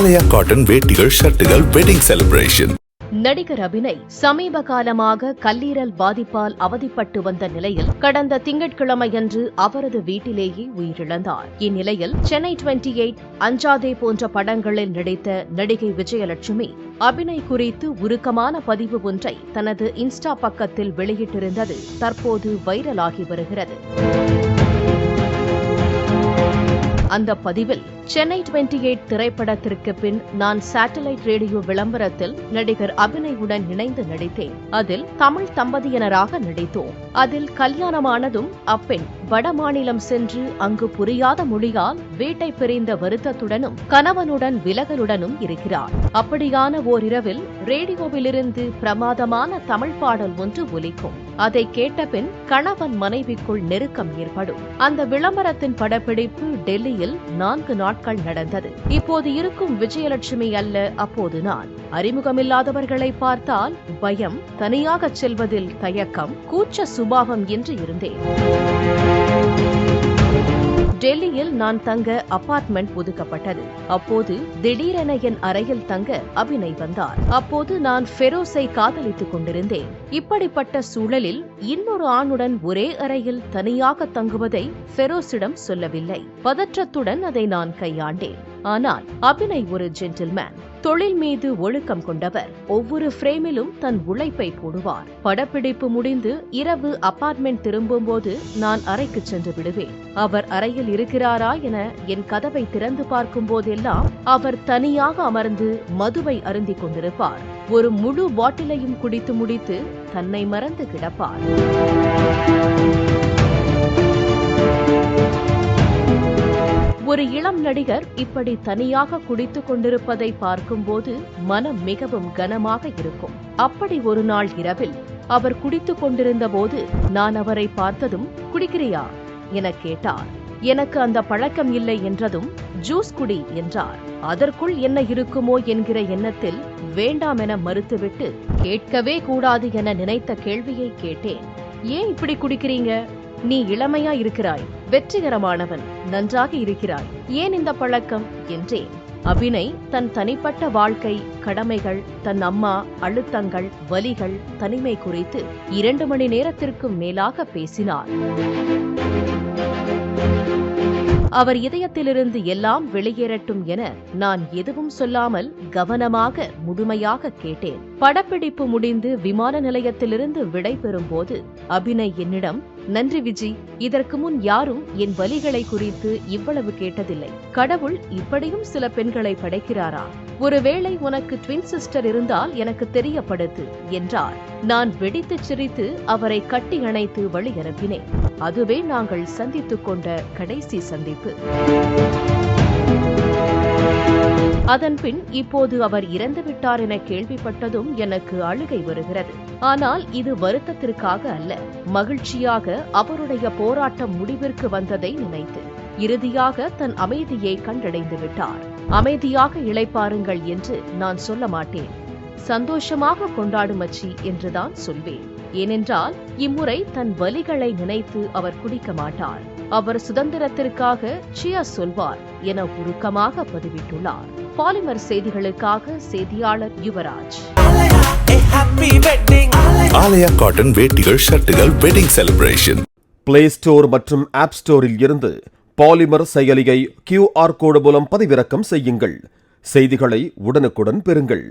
ஆலயா cotton வேட்டிகள் ஷர்ட்டுகள் wedding celebration நடிகர் அபிநய் சமீப காலமாக கல்லீரல் பாதிப்பால் அவதிப்பட்டு வந்த நிலையில் கடந்த திங்கட்கிழமையன்று அவரது வீட்டிலேயே உயிரிழந்தார். இந்நிலையில் சென்னை டுவெண்டி எயிட் அஞ்சாதே போன்ற படங்களில் நடித்த நடிகை விஜயலட்சுமி அபிநய் குறித்து உருக்கமான பதிவு ஒன்றை தனது இன்ஸ்டா பக்கத்தில் வெளியிட்டிருந்தது. தற்போது வைரலாகி வருகிறது. அந்த பதிவில் சென்னை டுவெண்டி எயிட் திரைப்படத்திற்கு பின் நான் சேட்டலைட் ரேடியோ விளம்பரத்தில் நடிகர் அபிநயுடன் இணைந்து நடித்தேன். அதில் தமிழ் தம்பதியினராக நடித்தோம். அதில் கல்யாணமானதும் அப்பெண் வடமாநிலம் சென்று அங்கு புரியாத மொழியால் வீட்டை பிரிந்த வருத்தத்துடனும் கணவனுடன் விலகலுடனும் இருக்கிறார். அப்படியான ஓரிரவில் ரேடியோவிலிருந்து பிரமாதமான தமிழ் பாடல் ஒன்று ஒலிக்கும். அதை கேட்டபின் கணவன் மனைவிக்குள் நெருக்கம் ஏற்படும். அந்த விளம்பரத்தின் படப்பிடிப்பு டெல்லியில் நான்கு நாட்கள் நடந்தது. இப்போது இருக்கும் விஜயலட்சுமி அல்ல அப்போது நான். அறிமுகமில்லாதவர்களை பார்த்தால் பயம் தனியாக செல்வதில் தயக்கம் கூச்ச சுபாவம் என்று இருந்தேன். டெல்லியில் நான் தங்க அபார்ட்மெண்ட் ஒதுக்கப்பட்டது. அப்போது திடீரென என் அறையில் தங்க அபிநய் வந்தார். அப்போது நான் ஃபெரோஸை காதலித்துக் கொண்டிருந்தேன். இப்படிப்பட்ட சூழலில் இன்னொரு ஆணுடன் ஒரே அறையில் தனியாக தங்குவதை ஃபெரோஸிடம் சொல்லவில்லை. பதற்றத்துடன் அதை நான் கையாண்டேன். ஆனால் அபிநய் ஒரு ஜென்டில்மேன் தொழில் மீது ஒழுக்கம் கொண்டவர். ஒவ்வொரு ஃப்ரேமிலும் தன் உழைப்பை போடுவார். படப்பிடிப்பு முடிந்து இரவு அபார்ட்மெண்ட் திரும்பும்போது நான் அறைக்கு சென்று விடுவேன். அவர் அறையில் இருக்கிறாரா என என் கதவை திறந்து பார்க்கும் போதெல்லாம் அவர் தனியாக அமர்ந்து மதுவை அருந்திக் கொண்டிருப்பார். ஒரு முழு பாட்டிலையும் குடித்து முடித்து தன்னை மறந்து கிடப்பார். ஒரு இளம் நடிகர் இப்படி தனியாக குடித்துக் கொண்டிருப்பதை பார்க்கும்போது மனம் மிகவும் கனமாக இருக்கும். அப்படி ஒரு நாள் இரவில் அவர் குடித்துக் கொண்டிருந்த போது நான் அவரை பார்த்ததும் குடிக்கிறியா? என கேட்டார். எனக்கு அந்த பழக்கம் இல்லை என்றதும் ஜூஸ் குடி என்றார். அதற்குள் என்ன இருக்குமோ என்கிற எண்ணத்தில் வேண்டாம் என மறுத்துவிட்டு கேட்கவே கூடாது என நினைத்த கேள்வியை கேட்டேன். ஏன் இப்படி குடிக்கிறீங்க? நீ இளமையா இருக்கிறாய் வெற்றிகரமானவன் நன்றாக இருக்கிறாய். ஏன் இந்த பழக்கம்? என்றேன். அபிநய் தன் தனிப்பட்ட வாழ்க்கை கடமைகள் தன் அம்மா அழுத்தங்கள் வலிகள் தனிமை குறித்து இரண்டு மணி நேரத்திற்கும் மேலாக பேசினார் அவர் இதயத்திலிருந்து எல்லாம் வெளியேறட்டும் என நான் எதுவும் சொல்லாமல் கவனமாக முழுமையாக கேட்டேன். படப்பிடிப்பு முடிந்து விமான நிலையத்திலிருந்து விடை பெறும்போது அபிநய் என்னிடம் நன்றி விஜி. இதற்கு முன் யாரும் என் வலிகளை குறித்து இவ்வளவு கேட்டதில்லை. கடவுள் இப்படியும் சில பெண்களை படைக்கிறாரா? ஒருவேளை உனக்கு ட்வின் சிஸ்டர் இருந்தால் எனக்கு தெரியப்படுத்து என்றார். நான் வெடித்து சிரித்து அவரை கட்டி அணைத்து வழி அனுப்பினேன் அதுவே நாங்கள் சந்தித்துக் கொண்ட கடைசி சந்திப்பு. அதன்பின் இப்போது அவர் இறந்துவிட்டார் என கேள்விப்பட்டதும் எனக்கு அழுகை வருகிறது. ஆனால் இது வருத்தத்திற்காக அல்ல. மகிழ்ச்சியாக அவருடைய போராட்டம் முடிவிற்கு வந்ததை நினைத்து இறுதியாக தன் அமைதியை கண்டடைந்து விட்டார். அமைதியாக இளைப்பாருங்கள் என்று நான் சொல்ல மாட்டேன். சந்தோஷமாக கொண்டாடும் மச்சி என்றுதான் சொல்வேன். ஏனென்றால் இம்முறை தன் வலிகளை நினைத்து அவர் குடிக்க மாட்டார். அவர் சுதந்திரத்திற்காக சியா சொல்வார் என உருக்கமாக பதிவிட்டுள்ளார். பாலிமர் செய்திகளுக்காக செய்தியாளர் யுவராஜ். ஆலயா காட்டன் வேட்டிகள் ஷர்ட்டுகள் வெட்டிங் செலிப்ரேஷன். பிளே ஸ்டோர் மற்றும் ஆப் ஸ்டோரில் இருந்து பாலிமர் செயலியை கியூஆர் கோடு மூலம் பதிவிறக்கம் செய்யுங்கள். செய்திகளை உடனுக்குடன் பெறுங்கள்.